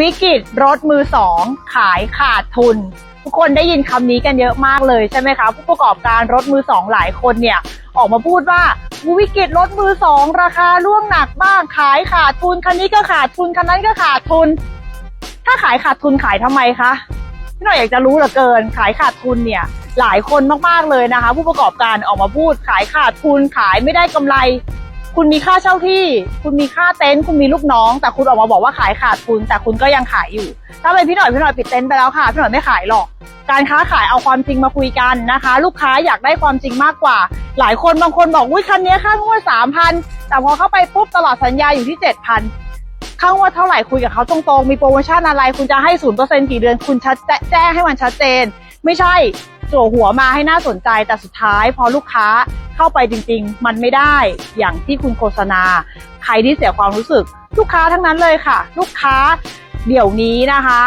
วิกฤตรถมือสองขายขาดทุน ทุกคนได้ยินคำนี้กันเยอะมากเลยใช่ไหมคะ ผู้ประกอบการรถมือสองหลายคนเนี่ย ออกมาพูดว่าวิกฤตรถมือสองราคาร่วงหนักบ้างขายขาดทุนคันนี้ก็ขาดทุนคันนั้นก็ขาดทุน ถ้าขายขาดทุนขายทำไมคะพี่หน่อยอยากจะรู้เหลือเกิน ขายขาดทุนเนี่ย หลายคนมากๆเลยนะคะ ผู้ประกอบการออกมาพูดขายขาดทุนขายไม่ได้กำไร คุณมีค่าเช่าที่ คุณมีค่าเต็นท์คุณมีลูกน้อง แต่คุณออกมาบอกว่าขายขาดทุนแต่คุณก็ยังขายอยู่ ถ้าเป็นพี่หน่อยพี่หน่อยปิดเต็นท์ไปแล้วค่ะพี่หน่อยไม่ขายหรอก การค้าขายเอาความจริงมาคุยกันนะคะ ลูกค้าอยากได้ความจริงมากกว่า หลายคนบางคนบอกอุ้ยคันนี้ค่างวดสามพันแต่พอเข้าไปปุ๊บตลอดสัญญาอยู่ที่เจ็ดพันค่างวดเท่าไหร่คุยกับเขาตรงๆ มีโปรโมชั่นอะไร คุณจะให้ศูนย์เปอร์เซ็นต์กี่เดือนคุณชัดแจ้งให้มันชัดเจน ไม่ใช่จั่วหัวมาให้น่าสนใจแต่สุดท้าย พอลูกค้า เข้าไปจริง ๆ มันไม่ได้อย่างที่คุณโฆษณา ใครที่เสียความรู้สึก ลูกค้าทั้งนั้นเลยค่ะ ลูกค้าเดี๋ยวนี้นะคะ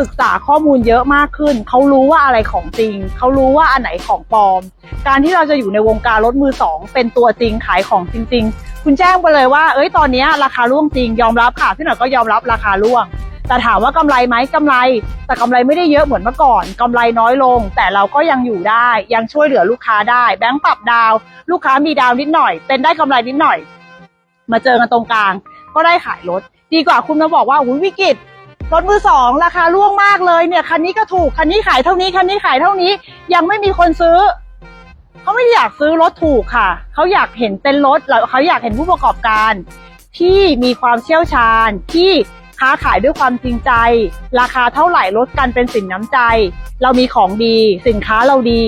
ศึกษาข้อมูลเยอะมากขึ้น เขารู้ว่าอะไรของจริง เขารู้ว่าอันไหนของปลอม การที่เราจะอยู่ในวงการรถมือสองเป็นตัวจริงขายของจริง ๆ คุณแจ้งไปเลยว่า เอ้ยตอนนี้ราคาร่วงจริงยอมรับค่ะพี่หน่อยก็ยอมรับราคาร่วง แต่ถามว่ากำไรไหมกำไร แต่กำไรไม่ได้เยอะเหมือนเมื่อก่อนกำไรน้อยลง แต่เราก็ยังอยู่ได้ ยังช่วยเหลือลูกค้าได้ แบงก์ปรับดาว ลูกค้ามีดาวนิดหน่อย เป็นได้กำไรนิดหน่อย มาเจอกันตรงกลาง ก็ได้ขายรถ ดีกว่าคุณมาบอกว่าอุ้ยวิกฤตรถมือสองราคาร่วงมากเลยเนี่ยคันนี้ก็ถูกคันนี้ขายเท่านี้คันนี้ขายเท่านี้ ยังไม่มีคนซื้อเขาไม่อยากซื้อรถถูกค่ะเขาอยากเห็นเต้นรถแล้วเขาอยากเห็นผู้ประกอบการ ที่มีความเชี่ยวชาญที่ ค้าขายด้วยความจริงใจ ราคาเท่าไหร่ลดกันเป็นสินน้ำใจ เรามีของดี สินค้าเราดี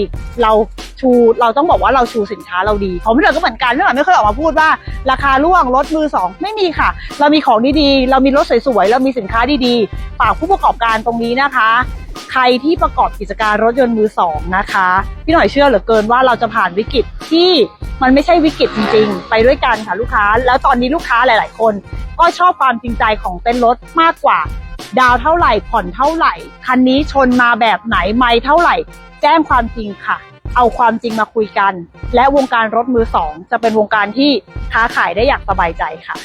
เราชูเราต้องบอกว่าเราชูสินค้าเราดีของพี่หน่อยก็เหมือนกันพี่หน่อยไม่เคยออกมาพูดว่า ราคาร่วงรถมือสองไม่มีค่ะ เรามีของดีๆเรามีรถสวยๆเรามีสินค้าดีๆฝากผู้ประกอบการตรงนี้นะคะ ใครที่ประกอบกิจการรถยนต์มือสองนะคะ พี่หน่อยเชื่อเหลือเกินว่าเราจะผ่านวิกฤตที่ มันไม่ใช่วิกฤตจริงๆ ไปด้วยกันค่ะลูกค้า แล้วตอนนี้ลูกค้าหลาย ๆ คน ก็ชอบความจริงใจของเต้นรถมากกว่า ดาวเท่าไหร่ผ่อนเท่าไหร่ คันนี้ชนมาแบบไหนไม่เท่าไหร่ แจ้งความจริงค่ะ เอาความจริงมาคุยกัน และวงการรถมือสองจะเป็นวงการที่ค้าขายได้อย่างสบายใจค่ะ